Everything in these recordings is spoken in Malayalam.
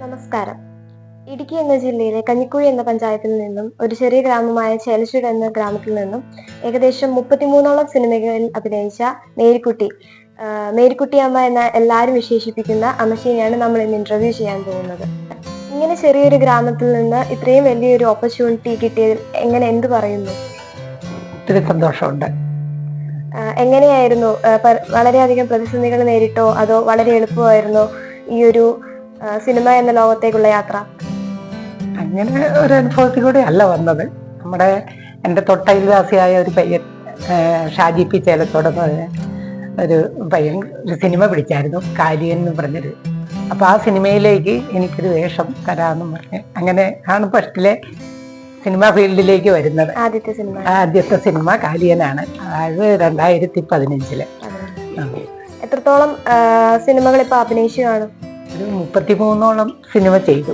നമസ്കാരം. ഇടുക്കി എന്ന ജില്ലയിലെ കഞ്ഞിക്കുഴി എന്ന പഞ്ചായത്തിൽ നിന്നും ഒരു ചെറിയ ഗ്രാമമായ ചേലശ്ശൂർ എന്ന ഗ്രാമത്തിൽ നിന്നും ഏകദേശം മുപ്പത്തിമൂന്നോളം സിനിമകളിൽ അഭിനയിച്ച മേരിക്കുട്ടി മേരിക്കുട്ടി അമ്മ എന്ന എല്ലാവരും വിശേഷിപ്പിക്കുന്ന അമ്മശ്ശേരിയാണ് നമ്മൾ ഇന്ന് ഇന്റർവ്യൂ ചെയ്യാൻ പോകുന്നത്. ഇങ്ങനെ ചെറിയൊരു ഗ്രാമത്തിൽ നിന്ന് ഇത്രയും വലിയൊരു ഓപ്പർച്യൂണിറ്റി കിട്ടിയതിൽ എങ്ങനെ എന്ത് പറയുന്നു? ഒത്തിരി സന്തോഷമുണ്ട്. എങ്ങനെയായിരുന്നു വളരെയധികം പ്രതിസന്ധികൾ നേരിട്ടോ അതോ വളരെ എളുപ്പമായിരുന്നോ ഈ ഒരു സിനിമ എന്ന ലോകത്തേക്കുള്ള യാത്ര? അങ്ങനെ ഒരു അനുഭവത്തിൽ കൂടെ അല്ല വന്നത്. നമ്മുടെ എന്റെ തൊട്ടയിൽവാസിയായ ഒരു പയ്യൻ ഷാജി പി ചേലത്തോടെന്ന് പറഞ്ഞ ഒരു പയ്യൻ ഒരു സിനിമ പിടിച്ചായിരുന്നു കാലിയൻ എന്ന് പറഞ്ഞൊരു. അപ്പോൾ ആ സിനിമയിലേക്ക് എനിക്കൊരു വേഷം തരാമെന്നും പറഞ്ഞ് അങ്ങനെ ആണ് ഫസ്റ്റിലെ സിനിമ ഫീൽഡിലേക്ക് വരുന്നത്. ആദ്യത്തെ സിനിമ. ആദ്യത്തെ സിനിമ കാലിയനാണ്. അതായത് രണ്ടായിരത്തി പതിനഞ്ചിൽ. എത്രത്തോളം സിനിമകൾ ഇപ്പൊ അഭിനയിച്ചു കാണും? ഒരു മുപ്പത്തി മൂന്നോളം സിനിമ ചെയ്തു.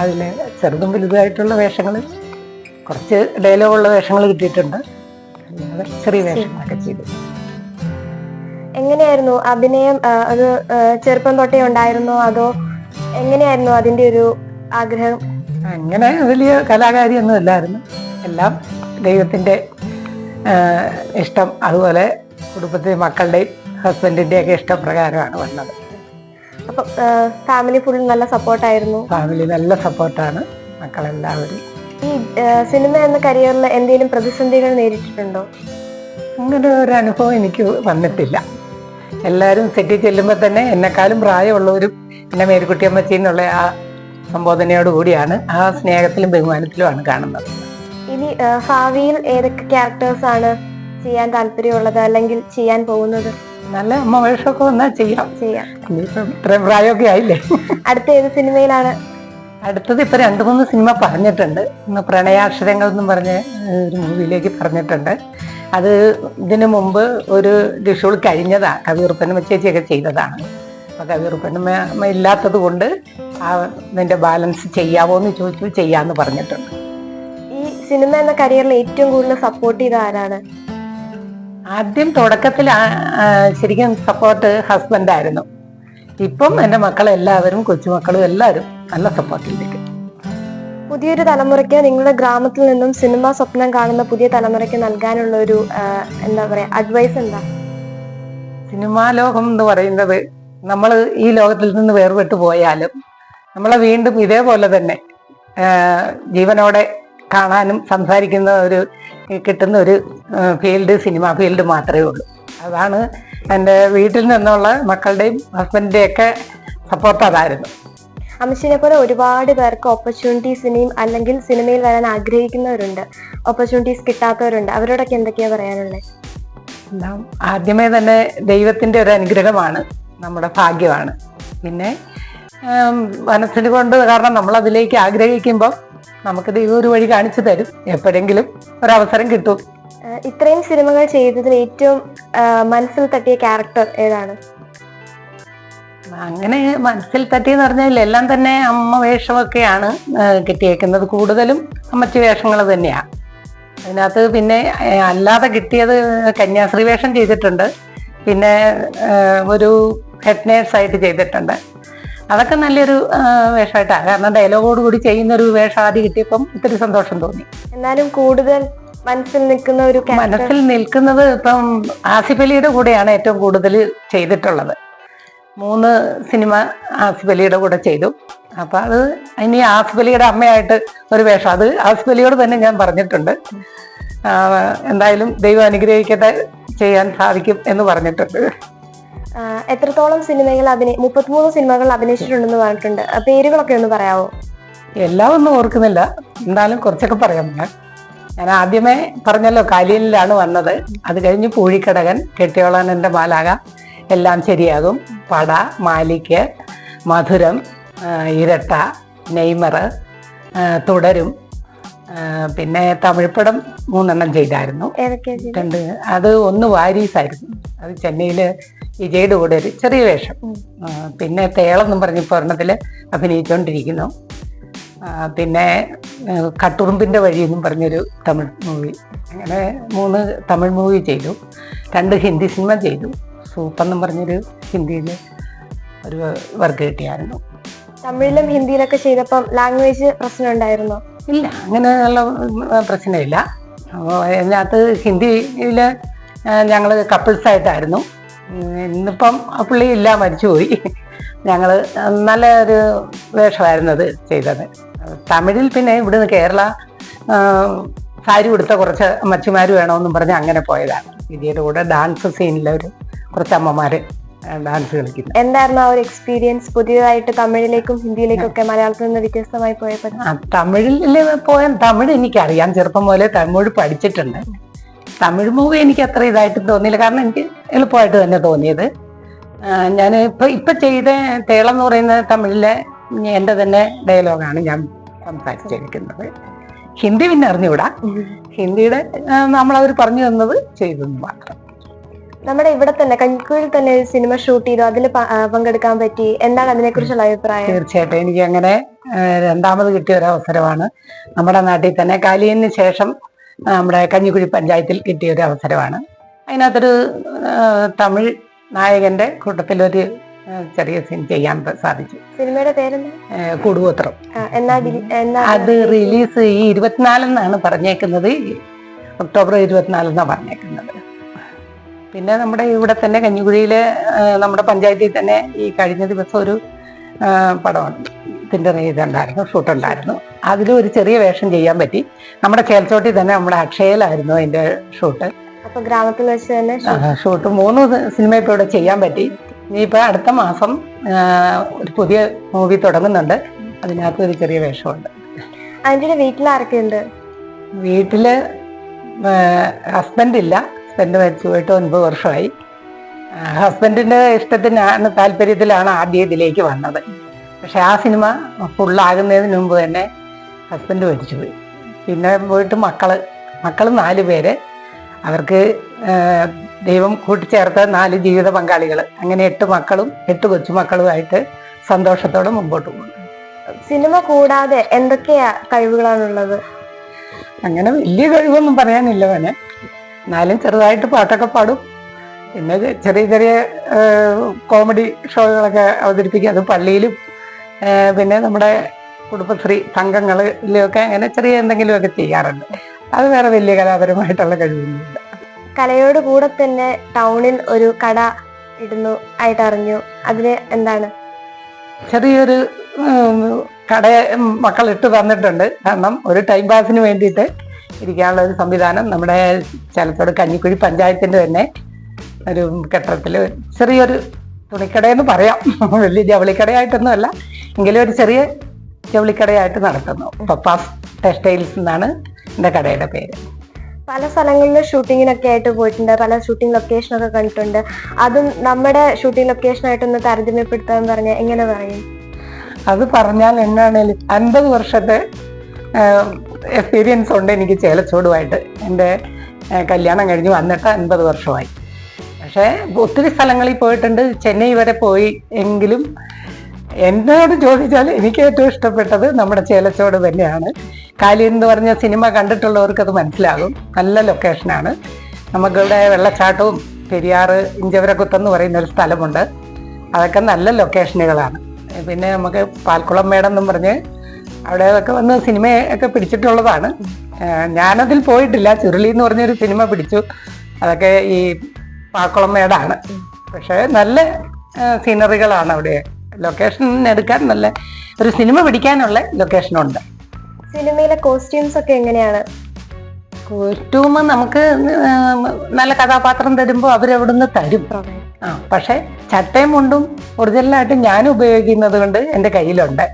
അതിൽ ചെറുതും വലുതായിട്ടുള്ള വേഷങ്ങൾ കുറച്ച് ഡയലോഗുള്ള വേഷങ്ങൾ കിട്ടിയിട്ടുണ്ട്. അല്ലാതെ ചെറിയ വേഷങ്ങളൊക്കെ ചെയ്തു. എങ്ങനെയായിരുന്നു അഭിനയം? ഒരു അത് ചെറുപ്പം തൊട്ടേ ഉണ്ടായിരുന്നോ? അതോ എങ്ങനെയായിരുന്നു അതിന്റെ ഒരു ആഗ്രഹം? അങ്ങനെ വലിയ കലാകാരിയൊന്നും അല്ലായിരുന്നു. എല്ലാം ദൈവത്തിന്റെ ഇഷ്ടം. അതുപോലെ കുടുംബത്തിലെ മക്കളുടെയും ഹസ്ബൻഡിന്റെ ഒക്കെ ഇഷ്ടപ്രകാരമാണ് വന്നത്. അപ്പൊ ഫാമിലി ഫുൾ നല്ല സപ്പോർട്ടായിരുന്നു ഫാമിലി നല്ല സപ്പോർട്ടാണ് മക്കളെല്ലാവരും. ഈ സിനിമ എന്ന കരിയറിൽ എന്തെങ്കിലും പ്രതിസന്ധികൾ നേരിട്ടിട്ടുണ്ടോ? അങ്ങനെ ഒരു അനുഭവം എനിക്ക് വന്നിട്ടില്ല. എല്ലാവരും സെറ്റിൽ ചെല്ലുമ്പോൾ തന്നെ എന്നെക്കാളും പ്രായമുള്ളവരും എന്നെ മേരിക്കുട്ടിയമ്മച്ചി എന്നുള്ള ആ സംബോധനയോട് കൂടിയാണ് ആ സ്നേഹത്തിലും ബഹുമാനത്തിലുമാണ് കാണുന്നത്. ഇനി ഭാവിയിൽ ഏതൊക്കെ ക്യാരക്ടേഴ്സാണ് ആണ് ചെയ്യാൻ താല്പര്യമുള്ളത് അല്ലെങ്കിൽ ചെയ്യാൻ പോകുന്നത്? നല്ല അമ്മ വേഷമൊക്കെ വന്നാൽ ചെയ്യാം. ചെയ്യാം ഇത്രയും പ്രായമൊക്കെ ആയില്ലേ? അടുത്ത ഏത് സിനിമയിലാണ്? അടുത്തത് ഇപ്പൊ രണ്ടു മൂന്ന് സിനിമ പറഞ്ഞിട്ടുണ്ട്. ഇന്ന് പ്രണയാക്ഷരങ്ങൾ എന്നും പറഞ്ഞ് ഒരു മൂവിയിലേക്ക് പറഞ്ഞിട്ടുണ്ട്. അത് ഇതിനു മുമ്പ് ഒരു ഡിഷോൾ കഴിഞ്ഞതാണ് കവിയൂർപ്പനമ്മ ചേച്ചിയൊക്കെ ചെയ്തതാണ്. അപ്പൊ കവിയൂർപ്പനമ്മ ഇല്ലാത്തത് കൊണ്ട് ആ ഇതിന്റെ ബാലൻസ് ചെയ്യാവോ എന്ന് ചോദിച്ചു ചെയ്യാന്ന് പറഞ്ഞിട്ടുണ്ട്. ഈ സിനിമ എന്ന കരിയറിൽ ഏറ്റവും കൂടുതൽ സപ്പോർട്ട് ചെയ്ത ആരാണ്? ആദ്യം തുടക്കത്തിൽ ശരിക്കും സപ്പോർട്ട് ഹസ്ബൻഡായിരുന്നു ഇപ്പം എന്റെ മക്കളെല്ലാവരും കൊച്ചുമക്കളും എല്ലാവരും നല്ല സപ്പോർട്ടിലേക്ക് പുതിയൊരു തലമുറയ്ക്ക് നിങ്ങളുടെ ഗ്രാമത്തിൽ നിന്നും സിനിമ സ്വപ്നം കാണുന്ന പുതിയ തലമുറയ്ക്ക് നൽകാനുള്ള ഒരു എന്താ പറയാ അഡ്വൈസ് എന്താ? സിനിമാ ലോകം എന്ന് പറയുന്നത് നമ്മൾ ഈ ലോകത്തിൽ നിന്ന് വേർപെട്ടു പോയാലും നമ്മളെ വീണ്ടും ഇതേപോലെ തന്നെ ജീവനോടെ കാണാനും സംസാരിക്കുന്ന ഒരു കിട്ടുന്ന ഒരു ഫീൽഡ് സിനിമ ഫീൽഡ് മാത്രമേ ഉള്ളൂ. അതാണ് എന്റെ വീട്ടിൽ നിന്നുള്ള മക്കളുടെയും ഹസ്ബൻഡിന്റെയും ഒക്കെ സപ്പോർട്ട് അതായിരുന്നു. അമിഷിനെ പോലെ ഒരുപാട് പേർക്ക് ഓപ്പർച്യൂണിറ്റീസ് ഇനിയും അല്ലെങ്കിൽ സിനിമയിൽ വരാൻ ആഗ്രഹിക്കുന്നവരുണ്ട്. ഓപ്പർച്യൂണിറ്റീസ് കിട്ടാത്തവരുണ്ട്. അവരോടൊക്കെ എന്തൊക്കെയാ പറയാനുള്ളത് എല്ലാം ആദ്യമേ തന്നെ ദൈവത്തിന്റെ ഒരു അനുഗ്രഹമാണ്. നമ്മുടെ ഭാഗ്യമാണ്. പിന്നെ മനസ്സിന് കൊണ്ട് കാരണം നമ്മൾ അതിലേക്ക് ആഗ്രഹിക്കുമ്പോൾ നമുക്ക് ദൈവം ഒരു വഴി കാണിച്ചു തരും. എപ്പോഴെങ്കിലും ഒരവസരം കിട്ടും. ഇത്രയും സിനിമകൾ ചെയ്തതിൽ ഏറ്റവും മനസ്സിൽ തട്ടിയ ക്യാരക്ടർ ഏതാണ്? അങ്ങനെ മനസ്സിൽ തട്ടിയെന്ന് പറഞ്ഞാൽ എല്ലാം തന്നെ അമ്മ വേഷമൊക്കെയാണ് കിട്ടിയേക്കുന്നത്. കൂടുതലും അമ്മച്ചി വേഷങ്ങൾ തന്നെയാണ് അതിനകത്ത് പിന്നെ അല്ലാതെ കിട്ടിയത് കന്യാസ്ത്രീ വേഷം ചെയ്തിട്ടുണ്ട്. പിന്നെ ഒരു ഹെഡ് നേഴ്സായിട്ട് ചെയ്തിട്ടുണ്ട്. അതൊക്കെ നല്ലൊരു വേഷമായിട്ടാണ് കാരണം ഡയലോഗോട് കൂടി ചെയ്യുന്ന ഒരു വേഷം ആദ്യം കിട്ടിയപ്പം ഒത്തിരി സന്തോഷം തോന്നി. എന്നാലും കൂടുതൽ മനസ്സിൽ നിൽക്കുന്ന ഒരു മനസ്സിൽ നിൽക്കുന്നത് ഇപ്പം ആസിഫ് അലിയുടെ കൂടെയാണ് ഏറ്റവും കൂടുതൽ ചെയ്തിട്ടുള്ളത്. മൂന്ന് സിനിമ ആസിഫ് അലിയുടെ കൂടെ ചെയ്തു. അപ്പൊ അത് ഇനി ആസിഫ് അലിയുടെ അമ്മയായിട്ട് ഒരു വേഷം. അത് ആസിഫ് അലിയോട് തന്നെ ഞാൻ പറഞ്ഞിട്ടുണ്ട്. എന്തായാലും ദൈവം അനുഗ്രഹിക്കട്ടെ ചെയ്യാൻ സാധിക്കും എന്ന് പറഞ്ഞിട്ടുണ്ട്. എത്രത്തോളം സിനിമകൾ അഭിനയ മുപ്പത്തിമൂന്ന് സിനിമകൾ അഭിനയിച്ചിട്ടുണ്ടെന്ന് പറഞ്ഞിട്ടുണ്ട്. പേരുകളൊക്കെ ഒന്ന് പറയാവോ? എല്ലാം ഒന്നും ഓർക്കുന്നില്ല. എന്തായാലും കുറച്ചൊക്കെ പറയാം ഞാൻ. ആദ്യമേ പറഞ്ഞല്ലോ കാലിയനിലാണ് വന്നത്. അത് കഴിഞ്ഞ് പൂഴിക്കടകൻ കെട്ടിയോളാൻ എന്റെ മാലാക എല്ലാം ശരിയാകും. പട മാലിക്ക് മധുരം ഇരട്ട നെയ്മർ തുടരും. പിന്നെ തമിഴ് പടം മൂന്നെണ്ണം ചെയ്തായിരുന്നു. രണ്ട് അത് ഒന്ന് വാരീസായിരുന്നു. അത് ചെന്നൈയിൽ വിജയുടെ കൂടെ ഒരു ചെറിയ വേഷം. പിന്നെ തേളം എന്നും പറഞ്ഞ് ഇപ്പോൾ ഒരെണ്ണത്തിൽ അഭിനയിച്ചുകൊണ്ടിരിക്കുന്നു പിന്നെ കട്ടുറുമ്പിന്റെ വഴി എന്നും പറഞ്ഞൊരു തമിഴ് മൂവി. അങ്ങനെ മൂന്ന് തമിഴ് മൂവി ചെയ്തു. രണ്ട് ഹിന്ദി സിനിമ ചെയ്തു. സൂപ്പർ എന്നും പറഞ്ഞൊരു ഹിന്ദിയിൽ ഒരു വർക്ക് കിട്ടിയായിരുന്നു. തമിഴിലും ഹിന്ദിയിലൊക്കെ ചെയ്തപ്പം ലാംഗ്വേജ് പ്രശ്നം ഉണ്ടായിരുന്നോ ഇല്ല അങ്ങനെയുള്ള പ്രശ്നമില്ല. അതിനകത്ത് ഹിന്ദിയിൽ ഞങ്ങൾ കപ്പിൾസ് ആയിട്ടായിരുന്നു. ഇന്നിപ്പം പുള്ളി ഇല്ല മരിച്ചുപോയി. ഞങ്ങൾ നല്ല ഒരു വേഷമായിരുന്നു അത് ചെയ്തത്. തമിഴിൽ പിന്നെ ഇവിടുന്ന് കേരള സാരി ഉടുത്ത കുറച്ച് അമ്മച്ചിമാർ വേണമെന്നും പറഞ്ഞ് അങ്ങനെ പോയതാണ്. വിജയുടെ കൂടെ ഡാൻസ് സീനിലെ ഒരു കുറച്ച് അമ്മമാർ ഡാൻസ് കളിക്കുന്നത് എന്തായിരുന്നു ആ ഒരു എക്സ്പീരിയൻസ് പുതിയതായിട്ട് തമിഴിലേക്കും ഹിന്ദിയിലേക്കും ഒക്കെ മലയാളത്തിൽ നിന്ന് വ്യത്യസ്തമായി പോയപ്പോൾ? തമിഴിൽ പോയാൽ തമിഴ് എനിക്കറിയാം. ചെറുപ്പം പോലെ തമിഴ് പഠിച്ചിട്ടുണ്ട്. തമിഴ് മൂവി എനിക്ക് അത്ര ഇതായിട്ട് തോന്നിയില്ല. കാരണം എനിക്ക് എളുപ്പമായിട്ട് തന്നെ തോന്നിയത്. ഞാൻ ഇപ്പൊ ഇപ്പൊ ചെയ്ത തേളം എന്ന് പറയുന്ന തമിഴിലെ എന്റെ തന്നെ ഡയലോഗാണ് ഞാൻ സംസാരിച്ചിരിക്കുന്നത്. ഹിന്ദി പിന്നെ അറിഞ്ഞുകൂടാ. ഹിന്ദിയുടെ നമ്മളവർ പറഞ്ഞു തന്നത് ചെയ്തെന്ന് മാത്രം. നമ്മുടെ ഇവിടെ തന്നെ കഞ്ഞിക്കുഴിയിൽ തന്നെ ഒരു സിനിമ ഷൂട്ട് ചെയ്തു. അതിൽ പങ്കെടുക്കാൻ പറ്റി. എന്താണ് അതിനെക്കുറിച്ചുള്ള അഭിപ്രായം? തീർച്ചയായിട്ടും. എനിക്ക് അങ്ങനെ രണ്ടാമത് കിട്ടിയ ഒരു അവസരമാണ്. നമ്മുടെ നാട്ടിൽ തന്നെ കാലിയന് ശേഷം നമ്മുടെ കഞ്ഞിക്കുഴി പഞ്ചായത്തിൽ കിട്ടിയ ഒരു അവസരമാണ്. അതിനകത്തൊരു തമിഴ് നായകന്റെ കൂട്ടത്തിലൊരു ഒരു ചെറിയ സീൻ ചെയ്യാൻ സാധിച്ചു. സിനിമയുടെ പേരെന്താ? കൂടുപത്രം അത് റിലീസ് ഈ ഇരുപത്തിനാലെന്നാണ് പറഞ്ഞേക്കുന്നത്. ഒക്ടോബർ ഇരുപത്തിനാലെന്നാണ് പറഞ്ഞേക്കുന്നത്. പിന്നെ നമ്മുടെ ഇവിടെ തന്നെ കഞ്ഞിക്കുഴിയിലെ നമ്മുടെ പഞ്ചായത്തിൽ തന്നെ ഈ കഴിഞ്ഞ ദിവസം ഒരു ഇതിന്റെ ഇതുണ്ടായിരുന്നു ഷൂട്ടുണ്ടായിരുന്നു അതിലും ഒരു ചെറിയ വേഷം ചെയ്യാൻ പറ്റി. നമ്മുടെ ചേൽച്ചോട്ടിൽ തന്നെ നമ്മുടെ അക്ഷയയിലായിരുന്നു അതിന്റെ ഷൂട്ട്. അപ്പൊ ഗ്രാമത്തിൽ വെച്ച് തന്നെ ഷൂട്ട് മൂന്ന് സിനിമ ഇപ്പോൾ ഇവിടെ ചെയ്യാൻ പറ്റി. ഇനിയിപ്പോൾ അടുത്ത മാസം ഒരു പുതിയ മൂവി തുടങ്ങുന്നുണ്ട്. അതിനകത്ത് ഒരു ചെറിയ വേഷമുണ്ട്. അതിന്റെ വീട്ടിൽ ആരൊക്കെയുണ്ട്? വീട്ടിൽ ഹസ്ബൻഡ് ഇല്ല. ഹസ്ബൻഡ് മരിച്ചു പോയിട്ട് ഒൻപത് വർഷമായി. ഹസ്ബൻഡിന്റെ ഇഷ്ടത്തിനാണ് താല്പര്യത്തിലാണ് ആദ്യം ഇതിലേക്ക് വന്നത്. പക്ഷെ ആ സിനിമ ഫുള്ളാകുന്നതിന് മുമ്പ് തന്നെ ഹസ്ബൻഡ് മരിച്ചുപോയി പിന്നെ പോയിട്ട് മക്കൾ മക്കൾ നാല് പേര്. അവർക്ക് ദൈവം കൂട്ടിച്ചേർത്ത നാല് ജീവിത പങ്കാളികൾ അങ്ങനെ എട്ട് മക്കളും എട്ട് കൊച്ചുമക്കളുമായിട്ട് സന്തോഷത്തോടെ മുമ്പോട്ട് പോകുന്നു. സിനിമ കൂടാതെ എന്തൊക്കെയാ കഴിവുകളാണുള്ളത്? അങ്ങനെ വലിയ കഴിവൊന്നും പറയാനില്ല അവനെ എന്നാലും ചെറുതായിട്ട് പാട്ടൊക്കെ പാടും. പിന്നെ ചെറിയ ചെറിയ കോമഡി ഷോകളൊക്കെ അവതരിപ്പിക്കും. അത് പള്ളിയിലും പിന്നെ നമ്മുടെ കുടുംബശ്രീ സംഘങ്ങളിലൊക്കെ അങ്ങനെ ചെറിയ എന്തെങ്കിലുമൊക്കെ ചെയ്യാറുണ്ട്. അത് വേറെ വലിയ കലാപരമായിട്ടുള്ള കഴിവൊന്നുമില്ല. കലയോട് കൂടെ തന്നെ ടൗണിൽ ഒരു കട ഇടുന്നു ആയിട്ട് അറിഞ്ഞു അതിന് എന്താണ്? ചെറിയൊരു കട മക്കൾ ഇട്ട് തന്നിട്ടുണ്ട്. കാരണം ഒരു ടൈം പാസിന് വേണ്ടിയിട്ട് ഇരിക്കാനുള്ള ഒരു സംവിധാനം നമ്മുടെ ചലത്തോട് കഞ്ഞിക്കുഴി പഞ്ചായത്തിന്റെ തന്നെ ഒരു കെട്ടിടത്തിൽ ചെറിയൊരു തുണിക്കടയെന്ന് പറയാം. വലിയ ജവളിക്കടയായിട്ടൊന്നും അല്ല എങ്കിലും ഒരു ചെറിയ ജവളിക്കടയായിട്ട് നടത്തുന്നു. പപ്പാസ് ടെക്സ്റ്റൈൽസ് എന്നാണ് എന്റെ കടയുടെ പേര്. പല സ്ഥലങ്ങളിലും ഷൂട്ടിങ്ങിനൊക്കെ ആയിട്ട് പോയിട്ടുണ്ട്. പല ഷൂട്ടിംഗ് ലൊക്കേഷനൊക്കെ കണ്ടിട്ടുണ്ട്. അതും നമ്മുടെ ഷൂട്ടിംഗ് ലൊക്കേഷനായിട്ടൊന്ന് താരതമ്യപ്പെടുത്താൻ പറഞ്ഞാൽ എങ്ങനെ പറയും? അത് പറഞ്ഞാൽ എന്നാണേലും അൻപത് വർഷത്തെ എക്സ്പീരിയൻസ് ഉണ്ട് എനിക്ക് ചേലച്ചോടുമായിട്ട്. എന്റെ കല്യാണം കഴിഞ്ഞ് വന്നിട്ട് അൻപത് വർഷമായി. പക്ഷേ ഒത്തിരി സ്ഥലങ്ങളിൽ പോയിട്ടുണ്ട്. ചെന്നൈ വരെ പോയി എങ്കിലും എന്നോട് ചോദിച്ചാൽ എനിക്ക് ഏറ്റവും ഇഷ്ടപ്പെട്ടത് നമ്മുടെ ചേലച്ചോട് തന്നെയാണ്. കാലി എന്ന് പറഞ്ഞ സിനിമ കണ്ടിട്ടുള്ളവർക്ക് അത് മനസ്സിലാകും. നല്ല ലൊക്കേഷനാണ് നമുക്കിവിടെ വെള്ളച്ചാട്ടവും പെരിയാറ് ഇഞ്ചവരക്കുത്തെന്ന് പറയുന്ന ഒരു സ്ഥലമുണ്ട്. അതൊക്കെ നല്ല ലൊക്കേഷനുകളാണ് പിന്നെ നമുക്ക് പാൽക്കുളം മേടം എന്നും പറഞ്ഞ് അവിടെ ഒക്കെ വന്ന് സിനിമയൊക്കെ പിടിച്ചിട്ടുള്ളതാണ്. ഞാനതിൽ പോയിട്ടില്ല. ചുരുളി എന്ന് പറഞ്ഞൊരു സിനിമ പിടിച്ചു. അതൊക്കെ ഈ പാക്കുളം മേടാണ് പക്ഷേ നല്ല സീനറികളാണ് അവിടെ. ലൊക്കേഷൻ എടുക്കാൻ നല്ല ഒരു സിനിമ പിടിക്കാനുള്ള ലൊക്കേഷനുണ്ട്. സിനിമയിലെ കോസ്റ്റ്യൂംസ് ഒക്കെ എങ്ങനെയാണ്? കോസ്റ്റ്യൂം നമുക്ക് നല്ല കഥാപാത്രം തരുമ്പോൾ അവരവിടുന്ന് തരും. ആ. പക്ഷെ ചട്ടയും മുണ്ടും ഒറിജിനലായിട്ട് ഞാൻ ഉപയോഗിക്കുന്നത് കൊണ്ട് എന്റെ കയ്യിലുണ്ട്.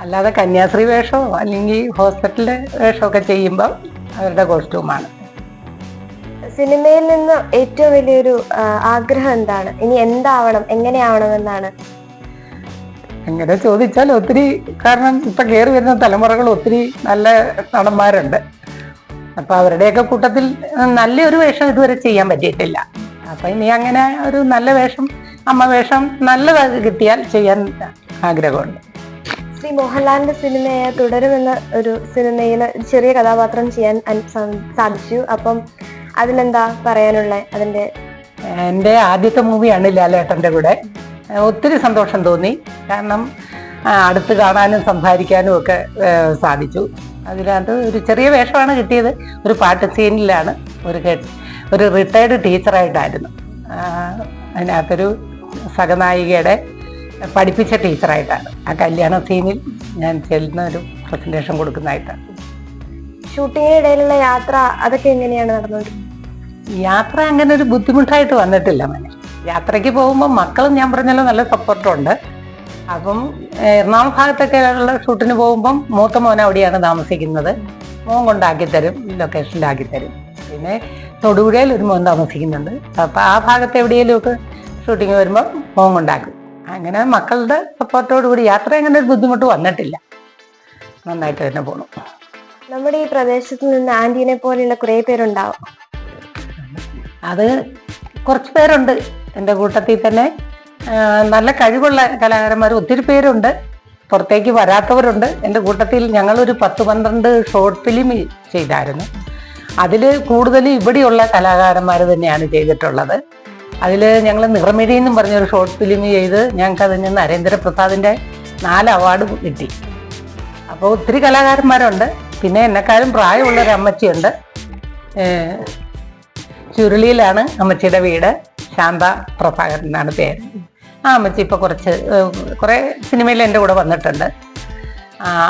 അല്ലാതെ കന്യാസ്ത്രീ വേഷമോ അല്ലെങ്കിൽ ഹോസ്പിറ്റലിലെ വേഷമൊക്കെ ചെയ്യുമ്പോൾ അവരുടെ കോസ്റ്റ്യൂമാണ്. സിനിമയിൽ നിന്ന് ഏറ്റവും വലിയൊരു ആഗ്രഹം എന്താണ്? ഇനി എന്താവണം? എങ്ങനെയാവണം എന്നാണ് അങ്ങനെ ചോദിച്ചാൽ ഒത്തിരി കാരണം ഇപ്പൊ കയറി വരുന്ന തലമുറകൾ ഒത്തിരി നല്ല നടന്മാരുണ്ട്. അപ്പൊ അവരുടെയൊക്കെ കൂട്ടത്തിൽ നല്ലൊരു വേഷം ഇതുവരെ ചെയ്യാൻ പറ്റിയിട്ടില്ല. അപ്പൊ ഇനി അങ്ങനെ ഒരു നല്ല വേഷം അമ്മ വേഷം നല്ലതായി കിട്ടിയാൽ ചെയ്യാൻ ആഗ്രഹമുണ്ട്. ശ്രീ മോഹൻലാലിന്റെ സിനിമയെ തുടരുമെന്ന ഒരു സിനിമയിൽ ചെറിയ കഥാപാത്രം ചെയ്യാൻ സാധിച്ചു. അപ്പം അതിലെന്താ പറയാനുള്ള അതിന്റെ എന്റെ ആദ്യത്തെ മൂവിയാണ് ലാലേട്ടന്റെ കൂടെ. ഒത്തിരി സന്തോഷം തോന്നി. കാരണം അടുത്ത് കാണാനും സംസാരിക്കാനും ഒക്കെ സാധിച്ചു. അതിനകത്ത് ഒരു ചെറിയ വേഷമാണ് കിട്ടിയത്. ഒരു പാട്ട് സീനിലാണ് ഒരു കെ- ഒരു റിട്ടയർഡ് ടീച്ചറായിട്ടായിരുന്നു അതിനകത്തൊരു സഹനായികയുടെ പഠിപ്പിച്ച ടീച്ചറായിട്ടാണ് ആ കല്യാണ സീനിൽ ഞാൻ ചെല്ലുന്ന ഒരു പ്രസന്റേഷൻ കൊടുക്കുന്നതായിട്ടാണ് ഷൂട്ടിങ്ങിനിടയിലുള്ള യാത്ര അതൊക്കെ എങ്ങനെയാണ് നടന്നത്? യാത്ര അങ്ങനെ ഒരു ബുദ്ധിമുട്ടായിട്ട് വന്നിട്ടില്ല മനെ. യാത്രയ്ക്ക് പോകുമ്പോൾ മക്കളും ഞാൻ പറഞ്ഞല്ലോ നല്ല സപ്പോർട്ടുണ്ട് അപ്പം എറണാകുളം ഭാഗത്തൊക്കെ ഉള്ള ഷൂട്ടിന് പോകുമ്പം മൂത്ത മോൻ അവിടെയാണ് താമസിക്കുന്നത്. മോൻ കൊണ്ടാക്കി തരും ലൊക്കേഷനിലാക്കി തരും പിന്നെ തൊടുപുഴയിൽ ഒരു മോൻ താമസിക്കുന്നുണ്ട്. അപ്പം ആ ഭാഗത്ത് എവിടെയെങ്കിലും ഒക്കെ ഷൂട്ടിങ് വരുമ്പോൾ മോൻ ഉണ്ടാക്കും. അങ്ങനെ മക്കളുടെ സപ്പോർട്ടോടു കൂടി യാത്ര അങ്ങനെ ഒരു ബുദ്ധിമുട്ട് വന്നിട്ടില്ല. നന്നായിട്ട് തന്നെ പോണു. നമ്മുടെ ഈ പ്രദേശത്ത് നിന്ന് ആന്റീനെ പോലെയുള്ള കുറെ പേരുണ്ടാവും. അത് കുറച്ച് പേരുണ്ട്. എന്റെ കൂട്ടത്തിൽ തന്നെ നല്ല കഴിവുള്ള കലാകാരന്മാർ ഒത്തിരി പേരുണ്ട്. പുറത്തേക്ക് വരാത്തവരുണ്ട്. എന്റെ കൂട്ടത്തിൽ ഞങ്ങളൊരു പത്ത് പന്ത്രണ്ട് ഷോർട്ട് ഫിലിം ചെയ്തായിരുന്നു. അതിൽ കൂടുതൽ ഇവിടെയുള്ള കലാകാരന്മാർ തന്നെയാണ് ചെയ്തിട്ടുള്ളത്. അതിൽ ഞങ്ങൾ നിറമിഴി എന്നും പറഞ്ഞൊരു ഷോർട്ട് ഫിലിം ചെയ്ത് ഞങ്ങൾക്ക് അതിന് നരേന്ദ്രപ്രസാദിന്റെ നാല് അവാർഡ് കിട്ടി. അപ്പോൾ ഒത്തിരി കലാകാരന്മാരുണ്ട്. പിന്നെ എന്നെക്കാളും പ്രായമുള്ള ഒരു അമ്മച്ചിയുണ്ട് ചുരുളിയിലാണ് അമ്മച്ചിയുടെ വീട്. ശാന്ത പ്രഭാകരൻ എന്നാണ് പേര്. ആ അമ്മച്ചി ഇപ്പോൾ കുറച്ച് കുറേ സിനിമയിൽ എന്റെ കൂടെ വന്നിട്ടുണ്ട്.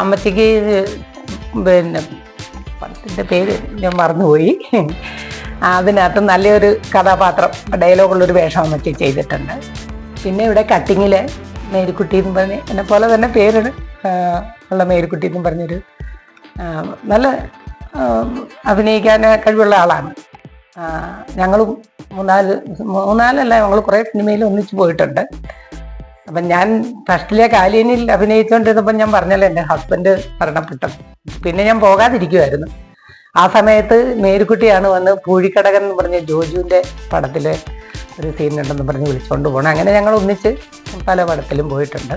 അമ്മച്ചിക്ക് പിന്നെ പടത്തിന്റെ പേര് ഞാൻ മറന്നുപോയി. അതിനകത്ത് നല്ലൊരു കഥാപാത്രം ഡയലോഗുള്ളൊരു വേഷം വെച്ച് ചെയ്തിട്ടുണ്ട്. പിന്നെ ഇവിടെ കട്ടിങ്ങിൽ മേരിക്കുട്ടി എന്ന് പറഞ്ഞ് എന്നെ പോലെ തന്നെ പേര് ഉള്ള മേരിക്കുട്ടി എന്ന് പറഞ്ഞൊരു നല്ല അഭിനയിക്കാൻ കഴിവുള്ള ആളാണ്. ഞങ്ങളും മൂന്നാൽ മൂന്നാലല്ല ഞങ്ങൾ കുറേ സിനിമയിൽ ഒന്നിച്ച് പോയിട്ടുണ്ട്. അപ്പം ഞാൻ ഫസ്റ്റിലെ കാലിയനിൽ അഭിനയിച്ചുകൊണ്ടിരുന്നപ്പോൾ ഞാൻ പറഞ്ഞല്ലോ എന്റെ ഹസ്ബൻഡ് മരണപ്പെട്ടു. പിന്നെ ഞാൻ പോകാതിരിക്കുമായിരുന്നു ആ സമയത്ത് മേരിക്കുട്ടിയാണ് വന്ന് പൂഴിക്കടകൻ എന്ന് പറഞ്ഞ ജോജുവിന്റെ പടത്തിലെ ഒരു സീൻ സീനുണ്ടെന്ന് പറഞ്ഞ് വിളിച്ചുകൊണ്ട് പോകണം അങ്ങനെ ഞങ്ങൾ ഒന്നിച്ച് പല പടത്തിലും പോയിട്ടുണ്ട്.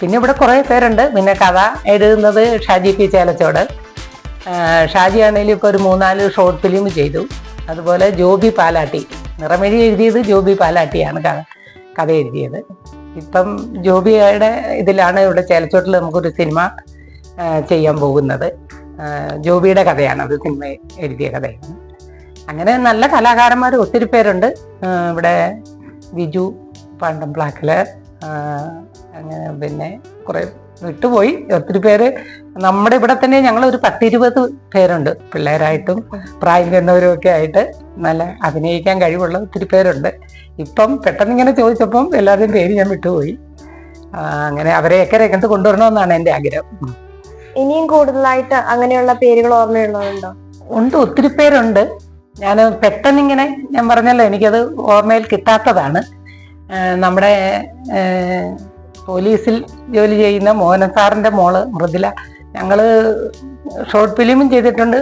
പിന്നെ ഇവിടെ കുറേ പേരുണ്ട്. പിന്നെ കഥ എഴുതുന്നത് ഷാജി പി ചേലച്ചോട്. ഷാജി ആണെങ്കിലും ഇപ്പോൾ ഒരു മൂന്നാൽ ഷോർട്ട് ഫിലിം ചെയ്തു. അതുപോലെ ജോബി പാലാട്ടി. നിറമെഴി എഴുതിയത് ജോബി പാലാട്ടിയാണ് കഥ എഴുതിയത്. ഇപ്പം ജോബിയുടെ ഇതിലാണ് ഇവിടെ ചേലച്ചോട്ടിൽ നമുക്കൊരു സിനിമ ചെയ്യാൻ പോകുന്നത്. ജോബിയുടെ കഥയാണ് അത് സിനിമ എഴുതിയ കഥയാണ്. അങ്ങനെ നല്ല കലാകാരന്മാർ ഒത്തിരി പേരുണ്ട്. ഇവിടെ വിജു പണ്ടം ബ്ലാക്കിൽ അങ്ങനെ പിന്നെ കുറെ വിട്ടുപോയി. ഒത്തിരി പേര് നമ്മുടെ ഇവിടെ തന്നെ ഞങ്ങൾ ഒരു പത്തിരുപത് പേരുണ്ട്. പിള്ളേരായിട്ടും പ്രായം ചെന്നവരും ഒക്കെ ആയിട്ട് നല്ല അഭിനയിക്കാൻ കഴിവുള്ള ഒത്തിരി പേരുണ്ട്. ഇപ്പം പെട്ടെന്ന് ഇങ്ങനെ ചോദിച്ചപ്പം എല്ലാവരുടെയും പേര് ഞാൻ വിട്ടുപോയി. അങ്ങനെ അവരെയൊക്കെ രംഗത്ത് കൊണ്ടുവരണമെന്നാണ് എന്റെ ആഗ്രഹം. ഇനിയും കൂടുതലായിട്ട് അങ്ങനെയുള്ള പേരുകൾ ഓർമ്മയുള്ളതുണ്ടോ ഉണ്ട് ഒത്തിരി പേരുണ്ട്. ഞാൻ പെട്ടെന്ന് ഇങ്ങനെ ഞാൻ പറഞ്ഞല്ലോ എനിക്കത് ഓർമ്മയിൽ കിട്ടാത്തതാണ്. നമ്മുടെ പോലീസിൽ ജോലി ചെയ്യുന്ന മോഹനൻ സാറിന്റെ മോൾ മൃദുല. ഞങ്ങൾ ഷോർട്ട് ഫിലിമും ചെയ്തിട്ടുണ്ട്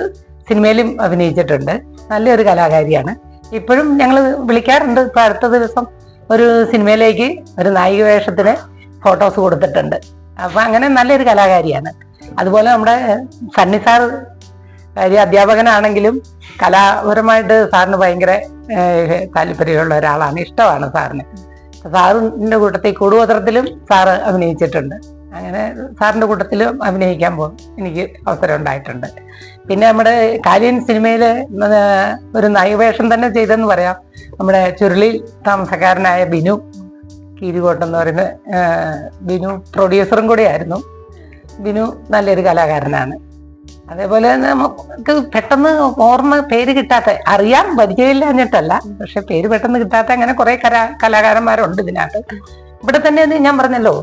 സിനിമയിലും അഭിനയിച്ചിട്ടുണ്ട്. നല്ലൊരു കലാകാരിയാണ്. ഇപ്പോഴും ഞങ്ങൾ വിളിക്കാറുണ്ട് ഇപ്പം അടുത്ത ദിവസം ഒരു സിനിമയിലേക്ക് ഒരു നായിക വേഷത്തിന് ഫോട്ടോസ് കൊടുത്തിട്ടുണ്ട്. അപ്പം അങ്ങനെ നല്ലൊരു കലാകാരിയാണ്. അതുപോലെ നമ്മുടെ സണ്ണി സാർ കാര്യം അധ്യാപകനാണെങ്കിലും കലാപരമായിട്ട് സാറിന് ഭയങ്കര താല്പര്യമുള്ള ഒരാളാണ് ഇഷ്ടമാണ് സാറിന്. സാറിന്റെ കൂട്ടത്തിൽ കൂടുപത്രത്തിലും സാറ് അഭിനയിച്ചിട്ടുണ്ട്. അങ്ങനെ സാറിന്റെ കൂട്ടത്തിലും അഭിനയിക്കാൻ പോകും. എനിക്ക് അവസരം ഉണ്ടായിട്ടുണ്ട്. പിന്നെ നമ്മുടെ കാലിയൻ സിനിമയിൽ ഒരു നയവേഷം തന്നെ ചെയ്തെന്ന് പറയാം. നമ്മുടെ ചുരുളി താമസക്കാരനായ ബിനു കീരികോട്ടം എന്ന് പറയുന്ന ബിനു പ്രൊഡ്യൂസറും കൂടിയായിരുന്നു. ബിനു നല്ലൊരു കലാകാരനാണ്. അതേപോലെ തന്നെ നമുക്ക് പെട്ടെന്ന് ഓർമ്മ പേര് കിട്ടാത്ത അറിയാം പരിചയമില്ലാഞ്ഞിട്ടല്ല പക്ഷെ പേര് പെട്ടെന്ന് കിട്ടാത്ത അങ്ങനെ കുറെ കലാ കലാകാരന്മാരുണ്ട് ഇതിനകത്ത്. ഇവിടെ തന്നെ ഞാൻ പറഞ്ഞല്ലോ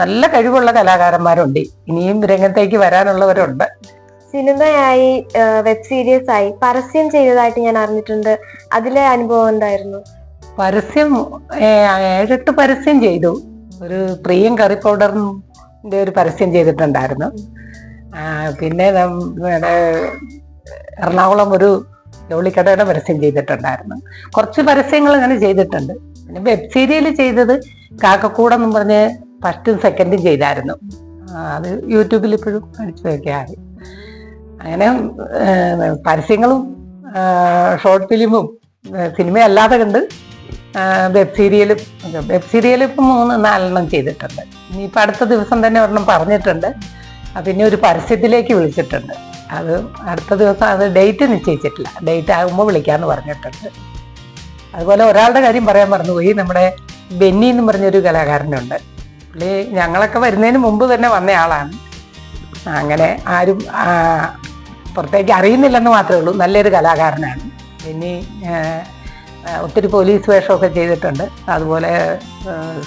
നല്ല കഴിവുള്ള കലാകാരന്മാരുണ്ട്. ഇനിയും രംഗത്തേക്ക് വരാനുള്ളവരുണ്ട്. സിനിമയായി വെബ് സീരീസ് ആയി പരസ്യം ചെയ്തതായിട്ട് ഞാൻ അറിഞ്ഞിട്ടുണ്ട്. അതിലെ അനുഭവം എന്തായിരുന്നു? പരസ്യം ഏഴെട്ട് പരസ്യം ചെയ്തു. ഒരു പ്രിയം കറി പൗഡറിന്റെ ഒരു പരസ്യം ചെയ്തിട്ടുണ്ടായിരുന്നു. പിന്നെ നമ്മുടെ എറണാകുളം ഒരു ജോളിക്കടയുടെ പരസ്യം ചെയ്തിട്ടുണ്ടായിരുന്നു. കുറച്ച് പരസ്യങ്ങൾ അങ്ങനെ ചെയ്തിട്ടുണ്ട്. പിന്നെ വെബ് സീരിയൽ ചെയ്തത് കാക്കക്കൂടം എന്ന് പറഞ്ഞ് ഫസ്റ്റും സെക്കൻഡും ചെയ്തായിരുന്നു. അത് യൂട്യൂബിൽ ഇപ്പോഴും കാണിച്ചു വെക്കാറ് അങ്ങനെ പരസ്യങ്ങളും ഷോർട്ട് ഫിലിമും സിനിമയല്ലാതെ കണ്ട് വെബ് സീരിയലും വെബ് സീരിയൽ ഇപ്പം മൂന്ന് നാലെണ്ണം ചെയ്തിട്ടുണ്ട്. ഇനിയിപ്പോൾ അടുത്ത ദിവസം തന്നെ ഒരെണ്ണം പറഞ്ഞിട്ടുണ്ട്. പിന്നെ ഒരു പരസ്യത്തിലേക്ക് വിളിച്ചിട്ടുണ്ട്. അത് അടുത്ത ദിവസം അത് ഡേറ്റ് നിശ്ചയിച്ചിട്ടില്ല. ഡേറ്റ് ആകുമ്പോൾ വിളിക്കാമെന്ന് പറഞ്ഞിട്ടുണ്ട്. അതുപോലെ ഒരാളുടെ കാര്യം പറയാൻ മറന്നുപോയി നമ്മുടെ ബെന്നി എന്ന് പറഞ്ഞൊരു കലാകാരനുണ്ട്. പുള്ളി ഞങ്ങളൊക്കെ വരുന്നതിന് മുമ്പ് തന്നെ വന്ന ആളാണ്. അങ്ങനെ ആരും പുറത്തേക്ക് അറിയുന്നില്ലെന്ന് മാത്രമേ ഉള്ളൂ. നല്ലൊരു കലാകാരനാണ്. ബെന്നി ഒത്തിരി പോലീസ് വേഷമൊക്കെ ചെയ്തിട്ടുണ്ട്. അതുപോലെ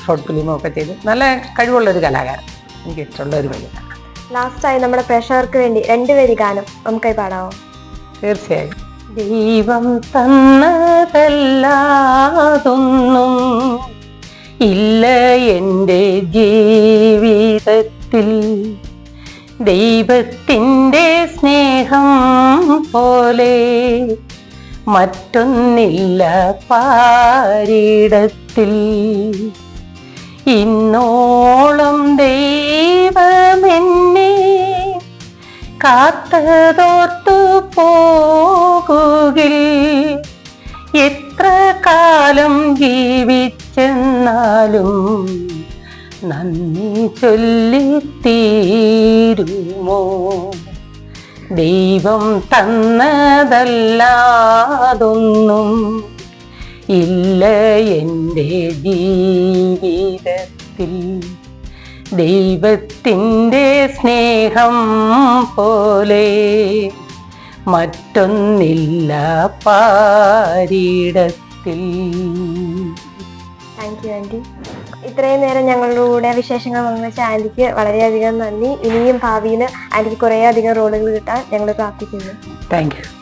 ഷോർട്ട് ഫിലിമൊക്കെ ചെയ്ത്. നല്ല കഴിവുള്ളൊരു കലാകാരൻ. എനിക്ക് ഇഷ്ടമുള്ള ഒരു പയ്യനാണ്. ലാസ്റ്റായി നമ്മുടെ പ്രേക്ഷകർക്ക് വേണ്ടി രണ്ടുപേരി ഗാനം നമുക്കായി പാടാവോ? തീർച്ചയായും. ദൈവം തന്നതല്ലാതൊന്നും ഇല്ല എന്റെ ജീവിതത്തിൽ. ദൈവത്തിന്റെ സ്നേഹം പോലെ മറ്റൊന്നില്ല പാരിടത്തിൽ. ഇന്നോളം ദൈവമെന്നെ കാത്തതോർത്തു പോകുകിൽ. എത്ര കാലം ജീവിച്ചെന്നാലും നന്ദി ചൊല്ലിത്തീരുമോ ദൈവം തന്നതല്ലാതൊന്നും ഇല്ല എന്റെ ജീവിതത്തിൽ. ദൈവത്തിന്റെ സ്നേഹം പോലെ മറ്റൊന്നില്ല പാരിടത്തിൽ. താങ്ക് യു ആന്റി ഇത്രയും നേരം ഞങ്ങളുടെ കൂടെ വിശേഷങ്ങൾ പങ്കുവച്ച ആന്റിക്ക് വളരെയധികം നന്ദി. ഇനിയും ഭാവിയിൽ ആന്റിക്ക് കുറേ അധികം റോളുകൾ കിട്ടാൻ ഞങ്ങൾ പ്രാർത്ഥിക്കുന്നു. Thank you